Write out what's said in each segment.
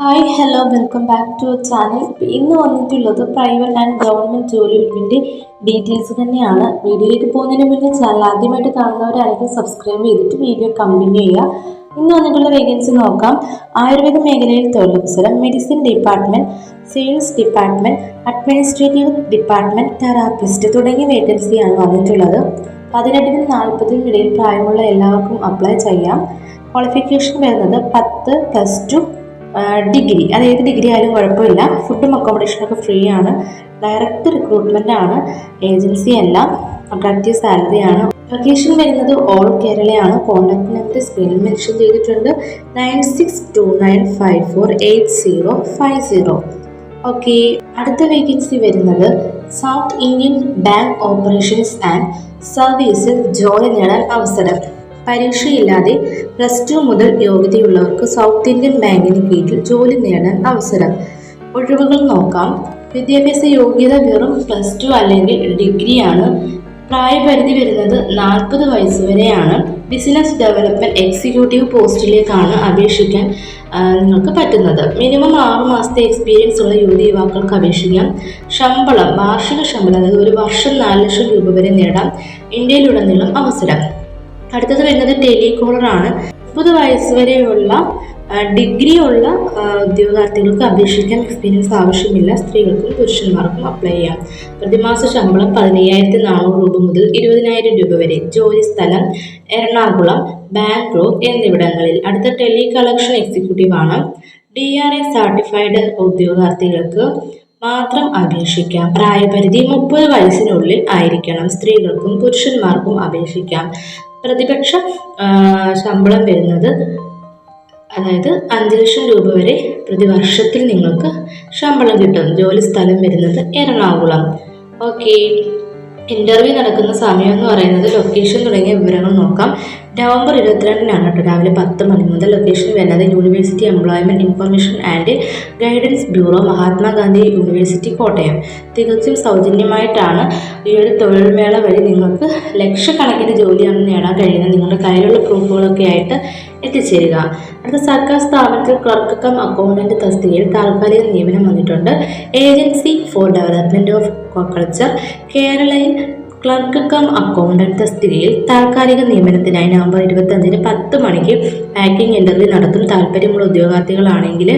Hi hello welcome back to channel. ഇന്ന് വന്നിട്ടുള്ളത് private and government ജോലി ഒഴിവിന്റെ ഡീറ്റെയിൽസ് തന്നെയാണ്. വീഡിയോയിലേക്ക് പോകുന്നതിന് മുന്നേ ചാനൽ ആദ്യമായിട്ട് കാണുന്നവരാണെങ്കിൽ സബ്സ്ക്രൈബ് ചെയ്തിട്ട് വീഡിയോ കണ്ടിന്യൂ ചെയ്യുക. ഇന്ന് വന്നിട്ടുള്ള വേക്കൻസി നോക്കാം. ആയുർവേദ മേഖലയിൽ തൊഴിലവസരം medicine department sales department administrative department therapist തുടങ്ങിയ വേക്കൻസിയാണ് വന്നിട്ടുള്ളത്. പതിനെട്ടിനും നാൽപ്പതിനും ഇടയിൽ പ്രായമുള്ള എല്ലാവർക്കും അപ്ലൈ ചെയ്യാം. ക്വാളിഫിക്കേഷൻ വരുന്നത് പത്ത് പ്ലസ് ടു ഡിഗ്രി അത് ഏത് ഡിഗ്രി ആയാലും കുഴപ്പമില്ല. ഫുഡും അക്കോമഡേഷനൊക്കെ ഫ്രീ ആണ്. ഡയറക്റ്റ് റിക്രൂട്ട്മെന്റ് ആണ്. ഏജൻസി അല്ല. അട്രാക്റ്റീവ് സാലറി ആണ്. ലൊക്കേഷൻ വരുന്നത് ഓൾ കേരളയാണ് കോൺടാക്ട് നമ്പർ സ്ക്രീനിൽ മെൻഷൻ ചെയ്തിട്ടുണ്ട്. Nine six two nine five four eight zero five zero okay അടുത്ത വേക്കൻസി വരുന്നത് South Indian bank operations and സർവീസിൽ ജോലി നേടാൻ അവസരം. പരീക്ഷയില്ലാതെ പ്ലസ് ടു മുതൽ യോഗ്യതയുള്ളവർക്ക് സൗത്ത് ഇന്ത്യൻ ബാങ്കിന് കീഴിൽ ജോലി നേടാൻ അവസരം. ഒഴിവുകൾ നോക്കാം. വിദ്യാഭ്യാസ യോഗ്യത വെറും പ്ലസ് ടു അല്ലെങ്കിൽ ഡിഗ്രിയാണ് പ്രായപരിധി വരുന്നത് നാൽപ്പത് വയസ്സ് വരെയാണ്. ബിസിനസ് ഡെവലപ്മെന്റ് എക്സിക്യൂട്ടീവ് പോസ്റ്റിലേക്കാണ് അപേക്ഷിക്കാൻ നിങ്ങൾക്ക് പറ്റുന്നത്. മിനിമം ആറ് മാസത്തെ എക്സ്പീരിയൻസ് ഉള്ള യുവതി യുവാക്കൾക്ക് അപേക്ഷിക്കാം. ശമ്പളം വാർഷിക ശമ്പളം അതായത് ഒരു വർഷം നാല് ലക്ഷം രൂപ വരെ നേടാം. ഇന്ത്യയിലുടനീളം അവസരം. അടുത്തത് വരുന്നത് ടെലികോളറാണ്. മുപ്പത് വയസ്സ് വരെയുള്ള ഡിഗ്രി ഉള്ള ഉദ്യോഗാർത്ഥികൾക്ക് അപേക്ഷിക്കാൻ എക്സ്പീരിയൻസ് ആവശ്യമില്ല. സ്ത്രീകൾക്കും പുരുഷന്മാർക്കും അപ്ലൈ ചെയ്യാം. പ്രതിമാസ ശമ്പളം പതിനയ്യായിരത്തി നാനൂറ് രൂപ മുതൽ ഇരുപതിനായിരം രൂപ വരെ. ജോലി സ്ഥലം എറണാകുളം ബാംഗ്ലൂർ എന്നിവിടങ്ങളിൽ. അടുത്ത ടെലി കളക്ഷൻ എക്സിക്യൂട്ടീവ് ആണ് ഡി ആർ എ സർട്ടിഫൈഡ് ഉദ്യോഗാർത്ഥികൾക്ക് മാത്രം അപേക്ഷിക്കാം. പ്രായപരിധി മുപ്പത് വയസ്സിനുള്ളിൽ ആയിരിക്കണം. സ്ത്രീകൾക്കും പുരുഷന്മാർക്കും അപേക്ഷിക്കാം. പ്രതിപക്ഷ ശമ്പളം വരുന്നത് അതായത് അഞ്ച് ലക്ഷം രൂപ വരെ പ്രതിവർഷത്തിൽ നിങ്ങൾക്ക് ശമ്പളം കിട്ടും. ജോലി സ്ഥലം വരുന്നത് എറണാകുളം. ഓക്കെ. ഇന്റർവ്യൂ നടക്കുന്ന സമയം എന്ന് പറയുന്നത് ലൊക്കേഷൻ തുടങ്ങിയ വിവരങ്ങൾ നോക്കാം. നവംബർ ഇരുപത്തിരണ്ടിനാണ് കേട്ടോ രാവിലെ പത്ത് മണി മുതൽ ലൊക്കേഷൻ വരുന്നത്. University employment information and guidance bureau Mahatma Gandhi university Kottayam. തികച്ചും സൗജന്യമായിട്ടാണ് ഈ ഒരു തൊഴിൽ മേള വഴി നിങ്ങൾക്ക് ലക്ഷക്കണക്കിന് ജോലിയാണ് നേടാൻ കഴിയുന്നത്. നിങ്ങളുടെ കയ്യിലുള്ള പ്രൂഫുകളൊക്കെ ആയിട്ട് എത്തിച്ചേരുക. അടുത്ത സർക്കാർ സ്ഥാപനത്തിൽ ക്ലർക്ക് കം തസ്തികയിൽ താൽക്കാലിക നിയമനം വന്നിട്ടുണ്ട്. Agency for development of aquaculture കേരളയിൽ ക്ലർക്ക് കം അക്കൗണ്ടന്റ് തസ്തികയിൽ താൽക്കാലിക നിയമനത്തിനായി നവംബർ ഇരുപത്തഞ്ചിന് പത്ത് മണിക്ക് പാക്കിംഗ് ഇന്റർവ്യൂ നടത്തും. താല്പര്യമുള്ള ഉദ്യോഗാർത്ഥികളാണെങ്കിൽ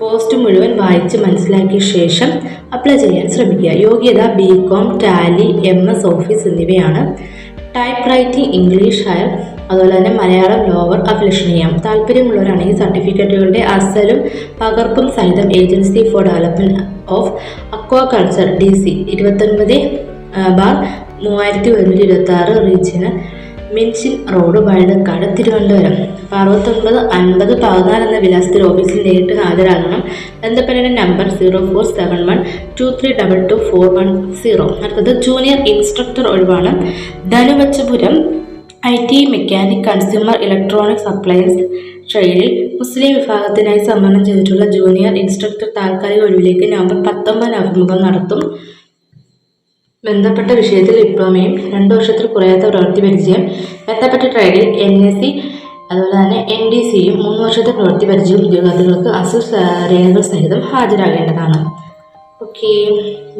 പോസ്റ്റ് മുഴുവൻ വായിച്ച് മനസ്സിലാക്കിയ ശേഷം അപ്ലൈ ചെയ്യാൻ ശ്രമിക്കുക. യോഗ്യത B com tally M S office എന്നിവയാണ്. ടൈപ്പ് റൈറ്റിംഗ് ഇംഗ്ലീഷ് ഹയർ അതുപോലെ തന്നെ മലയാളം ലോവർ അഭിലഷണീയം. താല്പര്യമുള്ളവരാണെങ്കിൽ സർട്ടിഫിക്കറ്റുകളുടെ അസലും പകർപ്പും സഹിതം agency for development of aquaculture D C. ഇരുപത്തൊൻപത് ബാർ മൂവായിരത്തി ഒരുന്നൂറ്റി ഇരുപത്തി ആറ് റീജിയണൽ മിൻസിൻ റോഡ് വഴുതക്കാട് തിരുവനന്തപുരം. അറുപത്തൊൻപത് അൻപത് പതിനാല് എന്ന വിലാസത്തിൽ ഓഫീസിൽ നേരിട്ട് ഹാജരാകണം. ബന്ധപ്പെട്ട number zero four seven one two three double two four one zero. അടുത്തത് junior instructor ഒഴിവാണ്. Dhanuvachapuram I T mechanic consumer electronics appliance ട്രെയിനിൽ മുസ്ലിം വിഭാഗത്തിനായി സംവരണം ചെയ്തിട്ടുള്ള ജൂനിയർ ഇൻസ്ട്രക്ടർ താൽക്കാലിക ഒഴിവിലേക്ക് നവംബർ പത്തൊമ്പത് അഭിമുഖം നടത്തും. ബന്ധപ്പെട്ട വിഷയത്തിൽ ഡിപ്ലോമയും രണ്ട് വർഷത്തിൽ കുറയാത്ത പ്രവൃത്തി പരിചയം. ബന്ധപ്പെട്ട ട്രേഡിൽ എൻ എസ് സി അതുപോലെ തന്നെ എൻ ഡി സിയും മൂന്ന് വർഷത്തെ പ്രവൃത്തി പരിചയം ഉദ്യോഗാർത്ഥികൾക്ക് അസു രേഖകൾ സഹിതം ഹാജരാകേണ്ടതാണ്. ഓക്കെ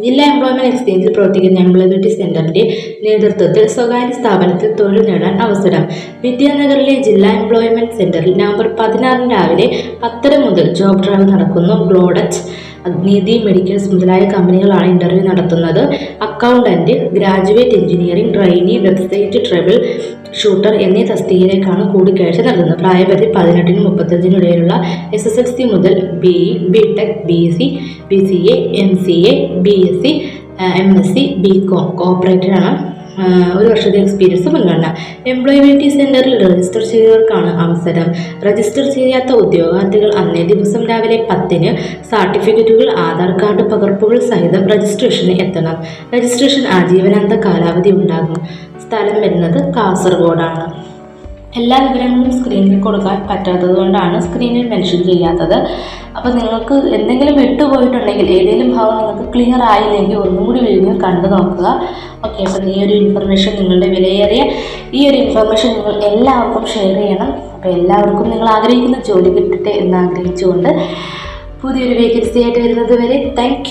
ജില്ലാ എംപ്ലോയ്മെന്റ് എക്സ്ചേഞ്ചിൽ പ്രവർത്തിക്കുന്ന എംപ്ലോയബിലിറ്റി സെന്ററിന്റെ നേതൃത്വത്തിൽ സ്വകാര്യ സ്ഥാപനത്തിൽ തൊഴിൽ നേടാൻ അവസരം. വിദ്യാനഗറിലെ ജില്ലാ എംപ്ലോയ്മെന്റ് സെന്ററിൽ നവംബർ പതിനാറിന് രാവിലെ പത്തര മുതൽ ജോബ് ഡ്രൈവ് നടക്കുന്നു ഗ്ലോഡറ്റ് നീതി മെഡിക്കൽസ് മുതലായ കമ്പനികളാണ് ഇന്റർവ്യൂ നടത്തുന്നത്. Accountant graduate engineering trainee website trouble shooter എന്നീ തസ്തികയിലേക്കാണ് കൂടിക്കാഴ്ച നടത്തുന്നത് പ്രായപരിധി പതിനെട്ടിനും മുപ്പത്തഞ്ചിനും ഇടയിലുള്ള എസ് എസ് എൽ സി മുതൽ B E B tech B C B C A M C A B S C M S C B com കോപ്പറേറ്ററാണ് ഒരു വർഷത്തെ എക്സ്പീരിയൻസ് മുൻഗണന. എംപ്ലോയ്മെന്റ് സെന്ററിൽ രജിസ്റ്റർ ചെയ്തവർക്കാണ് അവസരം. രജിസ്റ്റർ ചെയ്യാത്ത ഉദ്യോഗാർത്ഥികൾ അന്നേ ദിവസം രാവിലെ പത്തിന് സർട്ടിഫിക്കറ്റുകൾ ആധാർ കാർഡ് പകർപ്പുകൾ സഹിതം രജിസ്ട്രേഷന് എത്തണം. രജിസ്ട്രേഷൻ ആജീവനാന്ത കാലാവധി ഉണ്ടാകും. സ്ഥലം വരുന്നത് കാസർഗോഡാണ്. എല്ലാ വിവരങ്ങളും സ്ക്രീനിൽ കൊടുക്കാൻ പറ്റാത്തത് കൊണ്ടാണ് സ്ക്രീനിൽ മെൻഷൻ ചെയ്യാത്തത്. അപ്പോൾ നിങ്ങൾക്ക് എന്തെങ്കിലും വിട്ടുപോയിട്ടുണ്ടെങ്കിൽ ഏതെങ്കിലും ഭാഗം നിങ്ങൾക്ക് ക്ലിയർ ആയില്ലെങ്കിൽ ഒന്നും കൂടി വീഡിയോ കണ്ടു നോക്കുക. ഓക്കെ അപ്പോൾ ഈ ഒരു ഇൻഫർമേഷൻ നിങ്ങളുടെ വിലയേറിയ ഈ ഒരു ഇൻഫർമേഷൻ നിങ്ങൾ എല്ലാവർക്കും ഷെയർ ചെയ്യണം. അപ്പോൾ എല്ലാവർക്കും നിങ്ങൾ ആഗ്രഹിക്കുന്ന ജോലി കിട്ടട്ടെ എന്ന് ആഗ്രഹിച്ചുകൊണ്ട് പുതിയൊരു വേക്കൻസി ആയിട്ട് വരുന്നത് വരെ. താങ്ക്